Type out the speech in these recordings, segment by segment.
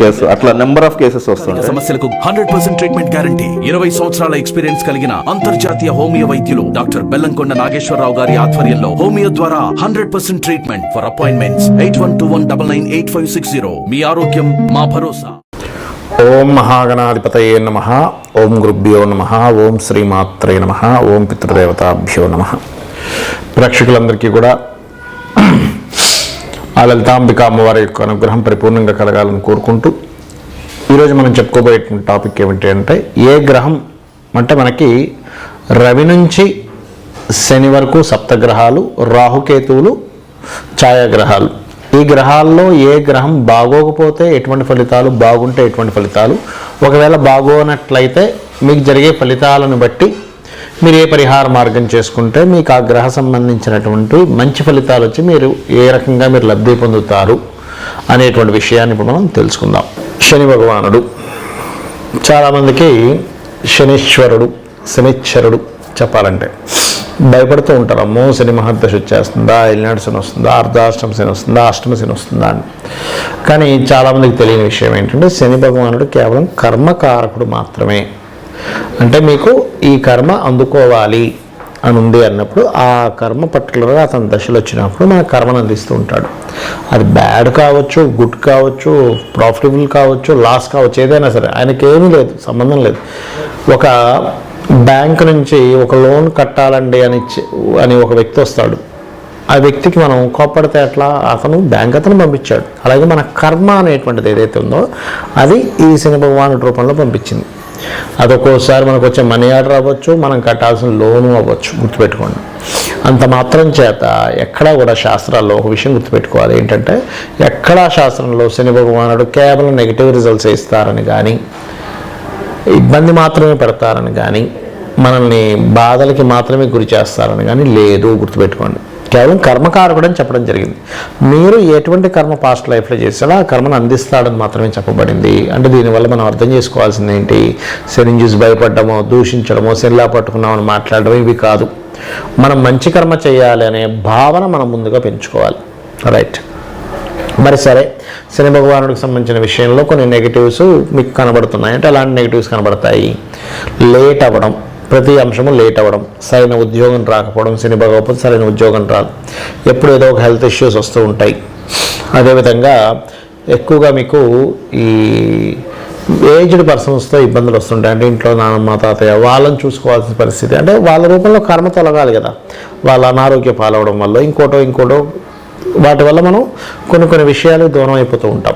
Case అట్లా number of cases సమస్యలకు hundred percent treatment guarantee ఇరవై సంవత్సరాల ఎక్స్పీరియన్స్ కలిగిన అంతర్జాతీయ హోమియో వైద్యులు డాక్టర్ బెల్లంకొండ నాగేశ్వరరావు గారి ఆధ్వర్యంలో హోమియో ద్వారా hundred percent treatment for appointments eight one two one double nine eight five six zero మీ ఆరోగ్యం మా భరోసా. ఓం మహాగణాధిపతయే నమ. ఓం గురుభ్యో నమ. ఓం శ్రీమాత్రే నమ. ఓం పితృదేవతాభ్యో నమ. ప్రేక్షకులందరికీ కూడా ఆ లలితాంబిక అమ్మవారి యొక్క అనుగ్రహం పరిపూర్ణంగా కలగాలని కోరుకుంటూ ఈరోజు మనం చెప్పుకోబోయేటువంటి టాపిక్ ఏమిటి అంటే ఏ గ్రహం అంటే మనకి రవి నుంచి శని వరకు సప్తగ్రహాలు రాహుకేతువులు ఛాయాగ్రహాలు. ఈ గ్రహాల్లో ఏ గ్రహం బాగోకపోతే ఎటువంటి ఫలితాలు బాగుంటే ఎటువంటి ఫలితాలు? ఒకవేళ బాగోనట్లయితే మీకు జరిగే ఫలితాలను బట్టి మీరు ఏ పరిహార మార్గం చేసుకుంటే మీకు ఆ గ్రహ సంబంధించినటువంటి మంచి ఫలితాలు వచ్చి మీరు ఏ రకంగా మీరు లబ్ధి పొందుతారు అనేటువంటి విషయాన్ని ఇప్పుడు మనం తెలుసుకుందాం. శని భగవానుడు. చాలామందికి శనీశ్వరుడు శనిశ్వరుడు చెప్పాలంటే భయపడుతూ ఉంటారు. అమ్మో శని మహర్దశ వచ్చేస్తుందా ఎల్లినాడు శని వస్తుందా అర్ధాష్టమ శని వస్తుందా అష్టమ శని వస్తుందా అని. కానీ చాలామందికి తెలియని విషయం ఏంటంటే శని భగవానుడు కేవలం కర్మకారకుడు మాత్రమే. అంటే మీకు ఈ కర్మ అందుకోవాలి అని ఉంది అన్నప్పుడు ఆ కర్మ పర్టికులర్గా అతని దశలు వచ్చినప్పుడు మన కర్మను అందిస్తూ ఉంటాడు. అది బ్యాడ్ కావచ్చు గుడ్ కావచ్చు ప్రాఫిటబుల్ కావచ్చు లాస్ కావచ్చు ఏదైనా సరే ఆయనకి ఏమీ లేదు సంబంధం లేదు. ఒక బ్యాంక్ నుంచి ఒక లోన్ కట్టాలండి అని అని ఒక వ్యక్తి వస్తాడు. ఆ వ్యక్తికి మనం కోప్పడితే ఎట్లా? అతను బ్యాంక్ అతను పంపించాడు. అలాగే మన కర్మ అనేటువంటిది ఏదైతే ఉందో అది ఈ సినిమా భగవానుడి రూపంలో పంపించింది. అదొక్కోసారి మనకు వచ్చే మనీ ఆర్డర్ అవ్వచ్చు మనం కట్టాల్సిన లోను అవ్వచ్చు గుర్తుపెట్టుకోండి. అంత మాత్రం చేత ఎక్కడా కూడా శాస్త్రాల్లో ఒక విషయం గుర్తుపెట్టుకోవాలి. ఏంటంటే ఎక్కడా శాస్త్రంలో శని భగవానుడు కేవలం నెగిటివ్ రిజల్ట్స్ ఇస్తారని కానీ ఇబ్బంది మాత్రమే పెడతారని కానీ మనల్ని బాధలకి మాత్రమే గురి చేస్తారని కానీ లేదు గుర్తుపెట్టుకోండి. కేవలం కర్మకారకుడు అని చెప్పడం జరిగింది. మీరు ఎటువంటి కర్మ పాస్ట్ లైఫ్లో చేసారో ఆ కర్మను అందిస్తాడని మాత్రమే చెప్పబడింది. అంటే దీనివల్ల మనం అర్థం చేసుకోవాల్సింది ఏంటి? శని చూసి భయపడ్డమో దూషించడమో సెల్లా పట్టుకున్నామని మాట్లాడడం ఇవి కాదు. మనం మంచి కర్మ చేయాలి అనే భావన మనం ముందుగా పెంచుకోవాలి. రైట్ మరి సరే శని భగవానుడికి సంబంధించిన విషయంలో కొన్ని నెగిటివ్స్ మీకు కనబడుతున్నాయి. అంటే అలాంటి నెగిటివ్స్ కనబడతాయి. లేట్ అవ్వడం ప్రతి అంశము లేట్ అవ్వడం సరైన ఉద్యోగం రాకపోవడం శని భగవపతి సరైన ఉద్యోగం రాదు. ఎప్పుడు ఏదో ఒక హెల్త్ ఇష్యూస్ వస్తూ ఉంటాయి. అదేవిధంగా ఎక్కువగా మీకు ఈ ఏజ్డ్ పర్సన్స్తో ఇబ్బందులు వస్తుంటాయి. అంటే ఇంట్లో నాన్నమ్మ తాతయ్య వాళ్ళని చూసుకోవాల్సిన పరిస్థితి. అంటే వాళ్ళ రూపంలో కర్మ తొలగాలి కదా. వాళ్ళ అనారోగ్య పాలవడం వల్ల ఇంకోటో ఇంకోటో వాటి వల్ల మనం కొన్ని కొన్ని విషయాలు దూరం అయిపోతూ ఉంటాం.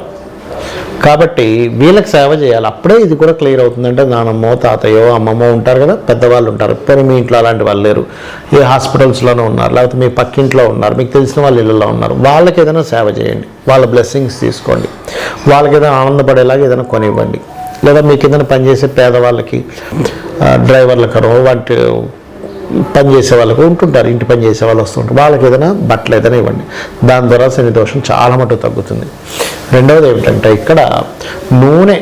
కాబట్టి వీళ్ళకి సేవ చేయాలి. అప్పుడే ఇది కూడా క్లియర్ అవుతుందంటే నానమ్మో తాతయ్యో అమ్మమ్మో ఉంటారు కదా పెద్దవాళ్ళు ఉంటారు. కానీ మీ ఇంట్లో అలాంటి వాళ్ళు లేరు. ఏ హాస్పిటల్స్లోనే ఉన్నారు లేకపోతే మీ పక్కింట్లో ఉన్నారు మీకు తెలిసిన వాళ్ళ ఇళ్ళలో ఉన్నారు. వాళ్ళకి ఏదైనా సేవ చేయండి. వాళ్ళ బ్లెస్సింగ్స్ తీసుకోండి. వాళ్ళకి ఏదైనా ఆనందపడేలాగా ఏదైనా కొనివ్వండి. లేదా మీకు ఏదైనా పనిచేసే పేదవాళ్ళకి డ్రైవర్లకరో డ్రైవర్లకనో వాటి పని చేసే వాళ్ళకు ఉంటుంటారు ఇంటి పని చేసే వాళ్ళు వస్తుంటారు వాళ్ళకి ఏదైనా బట్టలు ఏదైనా ఇవ్వండి. దాని ద్వారా శని దోషం చాలా మటుకు తగ్గుతుంది. రెండవది ఏమిటంటే ఇక్కడ నూనె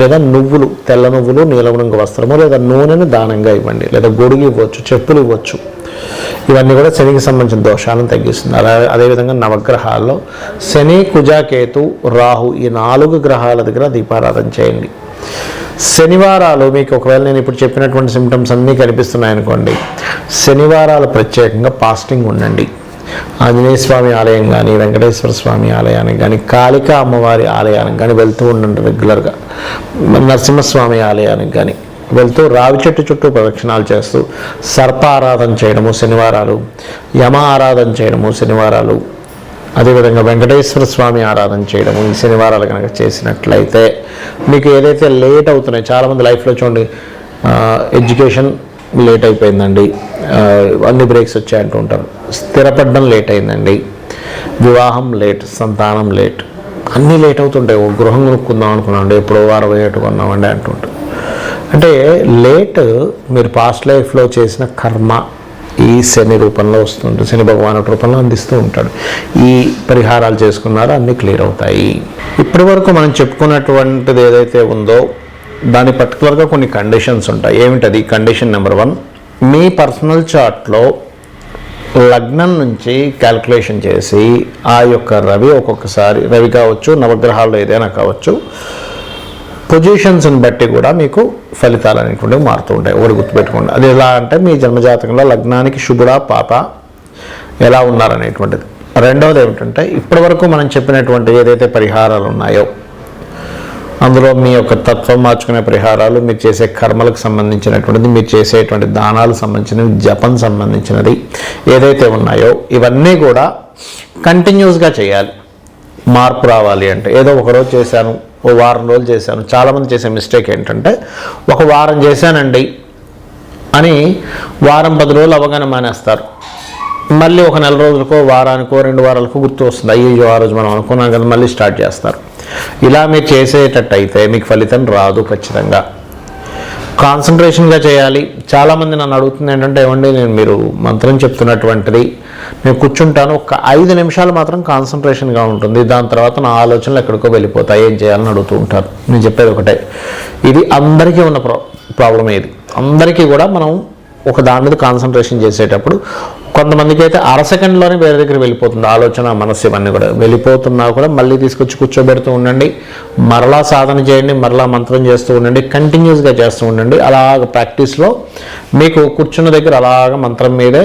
లేదా నువ్వులు తెల్ల నువ్వులు నీలం రంగు వస్త్రము లేదా నూనెను దానంగా ఇవ్వండి. లేదా గొడుగు ఇవ్వచ్చు చెప్పులు ఇవ్వచ్చు. ఇవన్నీ కూడా శనికి సంబంధించిన దోషాలను తగ్గిస్తుంది. అలా అదేవిధంగా నవగ్రహాల్లో శని కుజాకేతు రాహు ఈ నాలుగు గ్రహాల దగ్గర దీపారాధన చేయండి. శనివారాలు మీకు ఒకవేళ నేను ఇప్పుడు చెప్పినటువంటి సిమ్టమ్స్ అన్నీ కనిపిస్తున్నాయనుకోండి శనివారాలు ప్రత్యేకంగా ఫాస్టింగ్ ఉండండి. ఆంజనేయ స్వామి ఆలయం కానీ వెంకటేశ్వర స్వామి ఆలయానికి కానీ కాళికా అమ్మవారి ఆలయానికి కానీ వెళ్తూ ఉండండి రెగ్యులర్గా నరసింహస్వామి ఆలయానికి కానీ వెళ్తూ రావి చెట్టు చుట్టూ ప్రదక్షిణాలు చేస్తూ సర్ప ఆరాధన చేయడము శనివారాలు యమ ఆరాధన చేయడము శనివారాలు అదేవిధంగా వెంకటేశ్వర స్వామి ఆరాధన చేయడము ఈ శనివారాలు కనుక చేసినట్లయితే మీకు ఏదైతే లేట్ అవుతున్నాయి చాలామంది లైఫ్లో చూడండి ఎడ్యుకేషన్ లేట్ అయిపోయిందండి. అన్ని బ్రేక్స్ వచ్చాయంటూ ఉంటారు. స్థిరపడడం లేట్ అయిందండి. వివాహం లేట్ సంతానం లేట్ అన్నీ లేట్ అవుతుంటాయి. ఓ గృహం కొనుక్కుందాం అనుకున్నామండి ఎప్పుడో వారం ఏటు కొన్నామండి అంటుంటారు అంటే లేట్ మీరు పాస్ట్ లైఫ్లో చేసిన కర్మ ఈ శని రూపంలో వస్తుంది శని భగవాను రూపంలో అందిస్తూ ఉంటాడు. ఈ పరిహారాలు చేసుకున్నారో అన్నీ క్లియర్ అవుతాయి. ఇప్పటి వరకు మనం చెప్పుకున్నటువంటిది ఏదైతే ఉందో దాని పర్టికులర్గా కొన్ని కండిషన్స్ ఉంటాయి. ఏమిటది? కండిషన్ నెంబర్ వన్ మీ పర్సనల్ చార్ట్లో లగ్నం నుంచి క్యాల్కులేషన్ చేసి ఆ యొక్క రవి ఒక్కొక్కసారి రవి కావచ్చు నవగ్రహాల్లో ఏదైనా కావచ్చు పొజిషన్స్ని బట్టి కూడా మీకు ఫలితాలు అనేటువంటివి మారుతూ ఉంటాయి. ఒకటి గుర్తుపెట్టుకోండి. అది ఎలా అంటే మీ జన్మజాతకంలో లగ్నానికి శుభుడా పాప ఎలా ఉన్నారనేటువంటిది. రెండవది ఏమిటంటే ఇప్పటివరకు మనం చెప్పినటువంటి ఏదైతే పరిహారాలు ఉన్నాయో అందులో మీ యొక్క తత్వం మార్చుకునే పరిహారాలు మీరు చేసే కర్మలకు సంబంధించినటువంటిది మీరు చేసేటువంటి దానాలకు సంబంధించినవి జపం సంబంధించినది ఏదైతే ఉన్నాయో ఇవన్నీ కూడా కంటిన్యూస్గా చేయాలి. మార్పు రావాలి అంటే. ఏదో ఒకరోజు చేశాను ఓ వారం రోజులు చేశాను. చాలామంది చేసే మిస్టేక్ ఏంటంటే ఒక వారం చేశానండి అని వారం పది రోజులు అవగానే మానేస్తారు. మళ్ళీ ఒక నెల రోజులకో వారానికో రెండు వారాలకో గుర్తు వస్తుంది. అయ్యో ఆ రోజు మనం అనుకున్నాం కదా మళ్ళీ స్టార్ట్ చేస్తారు. ఇలా మీరు చేసేటట్టయితే మీకు ఫలితం రాదు ఖచ్చితంగా. కాన్సన్ట్రేషన్గా చేయాలి. చాలామంది నన్ను అడుగుతుంది ఏంటంటే ఏమండి నేను మీరు మంత్రం చెప్తున్నటువంటిది నేను కూర్చుంటాను ఒక ఐదు నిమిషాలు మాత్రం కాన్సన్ట్రేషన్గా ఉంటుంది. దాని తర్వాత నా ఆలోచనలు ఎక్కడికో వెళ్ళిపోతాయి. ఏం చేయాలని అడుగుతూ ఉంటారు. నేను చెప్పేది ఒకటే. ఇది అందరికీ ఉన్న ప్రా ప్రాబ్లం ఇది. అందరికీ కూడా మనం ఒక దాని మీద కాన్సన్ట్రేషన్ చేసేటప్పుడు కొంతమందికి అయితే అర సెకండ్లోనే వేరే దగ్గర వెళ్ళిపోతుంది. ఆలోచన మనస్సు ఇవన్నీ కూడా వెళ్ళిపోతున్నా కూడా మళ్ళీ తీసుకొచ్చి కూర్చోబెడుతూ ఉండండి. మరలా సాధన చేయండి మరలా మంత్రం చేస్తూ ఉండండి కంటిన్యూస్గా చేస్తూ ఉండండి. అలాగ ప్రాక్టీస్లో మీకు కూర్చున్న దగ్గర అలాగ మంత్రం మీదే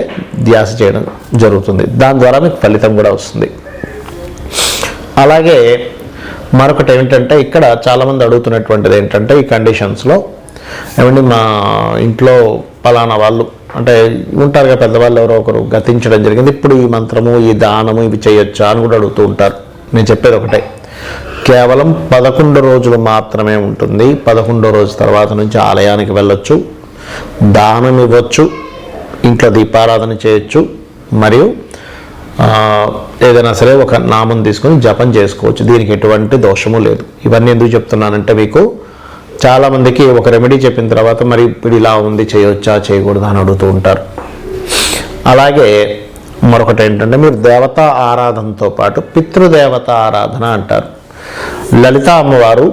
ధ్యాస చేయడం జరుగుతుంది. దాని ద్వారా మీకు ఫలితం కూడా వస్తుంది. అలాగే మరొకటి ఏంటంటే ఇక్కడ చాలామంది అడుగుతున్నటువంటిది ఏంటంటే ఈ కండిషన్స్లో ఏమండి మా ఇంట్లో పలానా వాళ్ళు అంటే ఉంటారు కదా పెద్దవాళ్ళు ఎవరో ఒకరు గతించడం జరిగింది. ఇప్పుడు ఈ మంత్రము ఈ దానము ఇవి చేయొచ్చా అని కూడా అడుగుతూ ఉంటారు. నేను చెప్పేది ఒకటే. కేవలం పదకొండు రోజులు మాత్రమే ఉంటుంది. పదకొండో రోజు తర్వాత నుంచి ఆలయానికి వెళ్ళొచ్చు. దానం ఇవ్వచ్చు. ఇంట్లో దీపారాధన చేయొచ్చు. మరియు ఏదైనా సరే ఒక నామం తీసుకొని జపం చేసుకోవచ్చు. దీనికి ఎటువంటి దోషము లేదు. ఇవన్నీ ఎందుకు చెప్తున్నానంటే మీకు చాలామందికి ఒక రెమెడీ చెప్పిన తర్వాత మరి ఇప్పుడు ఇలా ఉంది చేయొచ్చా చేయకూడదా అని అడుగుతూ ఉంటారు. అలాగే మరొకటి ఏంటంటే మీరు దేవతా ఆరాధనతో పాటు పితృదేవత ఆరాధన అంటారు. లలిత అమ్మవారు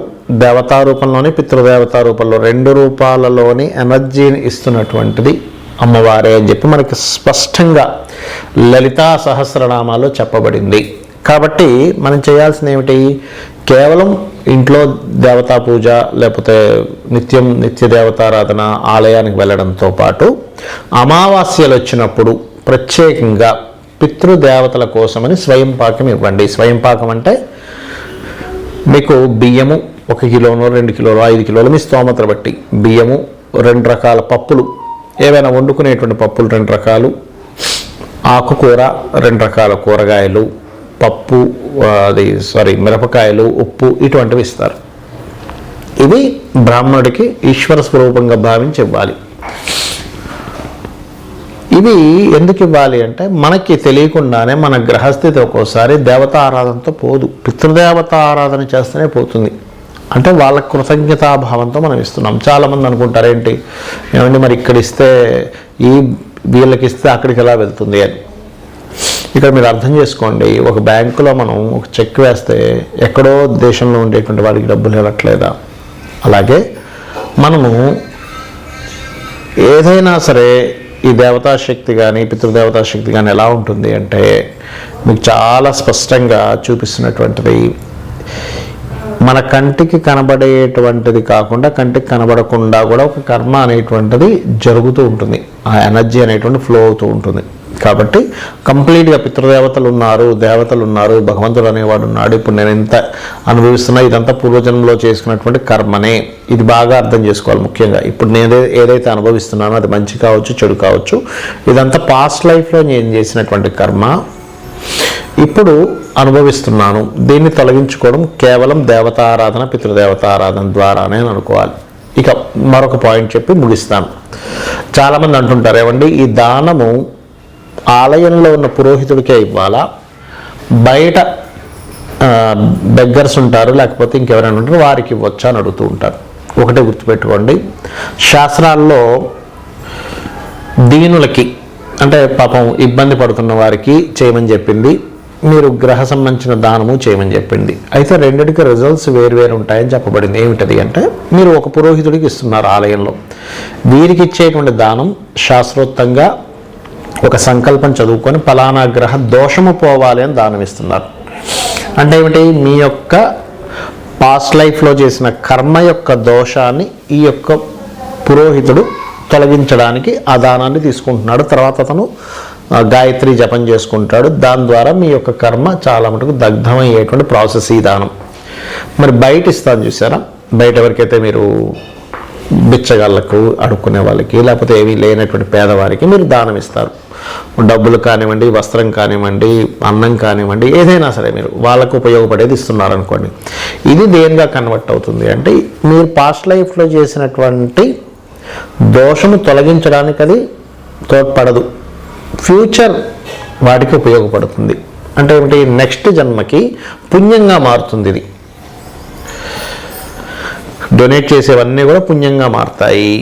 దేవతా రూపంలోని పితృదేవతా రూపంలో రెండు రూపాలలోని ఎనర్జీని ఇస్తున్నటువంటిది అమ్మవారే అని చెప్పి మనకి స్పష్టంగా లలితా సహస్రనామాలో చెప్పబడింది. కాబట్టి మనం చేయాల్సింది ఏమిటి కేవలం ఇంట్లో దేవతా పూజ లేకపోతే నిత్యం నిత్య దేవతారాధన ఆలయానికి వెళ్ళడంతో పాటు అమావాస్యలు వచ్చినప్పుడు ప్రత్యేకంగా పితృదేవతల కోసమని స్వయం పాకం ఇవ్వండి. స్వయం పాకం అంటే మీకు బియ్యము ఒక కిలోను రెండు కిలోలు ఐదు కిలోలు మీ స్తోమతను బట్టి బియ్యము రెండు రకాల పప్పులు ఏవైనా వండుకునేటువంటి పప్పులు రెండు రకాలు ఆకుకూర రెండు రకాల కూరగాయలు పప్పు అది సారీ మిరపకాయలు ఉప్పు ఇటువంటివి ఇస్తారు. ఇవి బ్రాహ్మణుడికి ఈశ్వర స్వరూపంగా భావించి ఇవ్వాలి ఇవి ఎందుకు ఇవ్వాలి అంటే మనకి తెలియకుండానే మన గ్రహస్థితి ఒక్కోసారి దేవత ఆరాధనతో పోదు. పితృదేవత ఆరాధన చేస్తేనే పోతుంది. అంటే వాళ్ళ కృతజ్ఞతాభావంతో మనం ఇస్తున్నాం. చాలామంది అనుకుంటారు ఏంటి? ఏమండి మరి ఇక్కడ ఇస్తే ఈ వీళ్ళకి ఇస్తే అక్కడికి ఎలా వెళ్తుంది అని. ఇక్కడ మీరు అర్థం చేసుకోండి ఒక బ్యాంకులో మనం ఒక చెక్ వేస్తే ఎక్కడో దేశంలో ఉండేటువంటి వాడికి డబ్బులు ఇవ్వట్లేదా? అలాగే మనము ఏదైనా సరే ఈ దేవతా శక్తి కానీ పితృదేవతాశక్తి కానీ ఎలా ఉంటుంది అంటే మీకు చాలా స్పష్టంగా చూపిస్తున్నటువంటిది. మన కంటికి కనబడేటువంటిది కాకుండా కంటికి కనబడకుండా కూడా ఒక కర్మ అనేటువంటిది జరుగుతూ ఉంటుంది. ఆ ఎనర్జీ అనేటువంటి ఫ్లో అవుతూ ఉంటుంది. కాబట్టి కంప్లీట్గా పితృదేవతలు ఉన్నారు దేవతలు ఉన్నారు భగవంతుడు అనేవాడు ఉన్నాడు. ఇప్పుడు నేను ఇంత అనుభవిస్తున్నా ఇదంతా పూర్వజన్మలో చేసుకున్నటువంటి కర్మనే. ఇది బాగా అర్థం చేసుకోవాలి ముఖ్యంగా. ఇప్పుడు నేను ఏదైతే అనుభవిస్తున్నానో అది మంచి కావచ్చు చెడు కావచ్చు ఇదంతా పాస్ట్ లైఫ్లో నేను చేసినటువంటి కర్మ. ఇప్పుడు అనుభవిస్తున్నాను. దీన్ని తొలగించుకోవడం కేవలం దేవతారాధన పితృదేవతారాధన ద్వారానే అనుకోవాలి. ఇక మరొక పాయింట్ చెప్పి ముగిస్తాను. చాలామంది అంటుంటారు ఏమండి ఈ దానము ఆలయంలో ఉన్న పురోహితుడికే ఇవ్వాలా? బయట బెగ్గర్స్ ఉంటారు లేకపోతే ఇంకెవరైనా ఉంటారు వారికి ఇవ్వచ్చా అని అడుగుతూ ఉంటారు. ఒకటే గుర్తుపెట్టుకోండి. శాస్త్రాల్లో దీనులకి అంటే పాపం ఇబ్బంది పడుతున్న వారికి చేయమని చెప్పింది. మీరు గ్రహ సంబంధించిన దానము చేయమని చెప్పింది. అయితే రెండింటికి రిజల్ట్స్ వేరు వేరు ఉంటాయని చెప్పబడింది. ఏమిటది అంటే మీరు ఒక పురోహితుడికి ఇస్తున్నారు ఆలయంలో. వీరికి ఇచ్చేటువంటి దానం శాస్త్రోక్తంగా ఒక సంకల్పం చదువుకొని ఫలానా గ్రహ దోషము పోవాలి అని దానం ఇస్తున్నారు. అంటే ఏమిటి? మీ యొక్క పాస్ట్ లైఫ్లో చేసిన కర్మ యొక్క దోషాన్ని ఈ యొక్క పురోహితుడు తొలగించడానికి ఆ దానాన్ని తీసుకుంటున్నాడు. తర్వాత అతను గాయత్రి జపం చేసుకుంటాడు. దాని ద్వారా మీ యొక్క కర్మ చాలా మటుకు దగ్ధమయ్యేటువంటి ప్రాసెస్ ఈ దానం. మరి బయట ఇస్తాను చూసారా? బయట ఎవరికైతే మీరు బిచ్చగాళ్ళకు అడుక్కునే వాళ్ళకి లేకపోతే ఏమీ లేనటువంటి పేదవారికి మీరు దానం ఇస్తారు. డబ్బులు కానివ్వండి వస్త్రం కానివ్వండి అన్నం కానివ్వండి ఏదైనా సరే మీరు వాళ్ళకు ఉపయోగపడేది ఇస్తున్నారు అనుకోండి ఇది దేనిగా కన్వర్ట్ అవుతుంది అంటే మీరు పాస్ట్ లైఫ్లో చేసినటువంటి దోషము తొలగించడానికి అది తోడ్పడదు. ఫ్యూచర్ వాటికి ఉపయోగపడుతుంది. అంటే ఏమిటి? నెక్స్ట్ జన్మకి పుణ్యంగా మారుతుంది ఇది. డొనేట్ చేసేవన్నీ కూడా పుణ్యంగా మారుతాయి.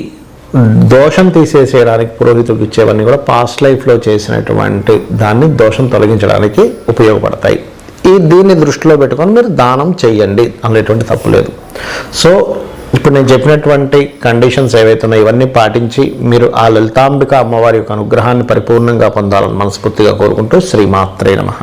దోషం తీసేసేయడానికి పురోహితుడికి ఇచ్చేవన్నీ కూడా పాస్ట్ లైఫ్లో చేసినటువంటి దాన్ని దోషం తొలగించడానికి ఉపయోగపడతాయి. ఈ దీన్ని దృష్టిలో పెట్టుకొని మీరు దానం చేయండి అనేటువంటి తప్పు లేదు. సో ఇప్పుడు నేను చెప్పినటువంటి కండిషన్స్ ఏవైతే ఉన్నాయో ఇవన్నీ పాటించి మీరు ఆ లలితాంబిక అమ్మవారి యొక్క అనుగ్రహాన్ని పరిపూర్ణంగా పొందాలని మనస్ఫూర్తిగా కోరుకుంటూ శ్రీమాత్రే నమః.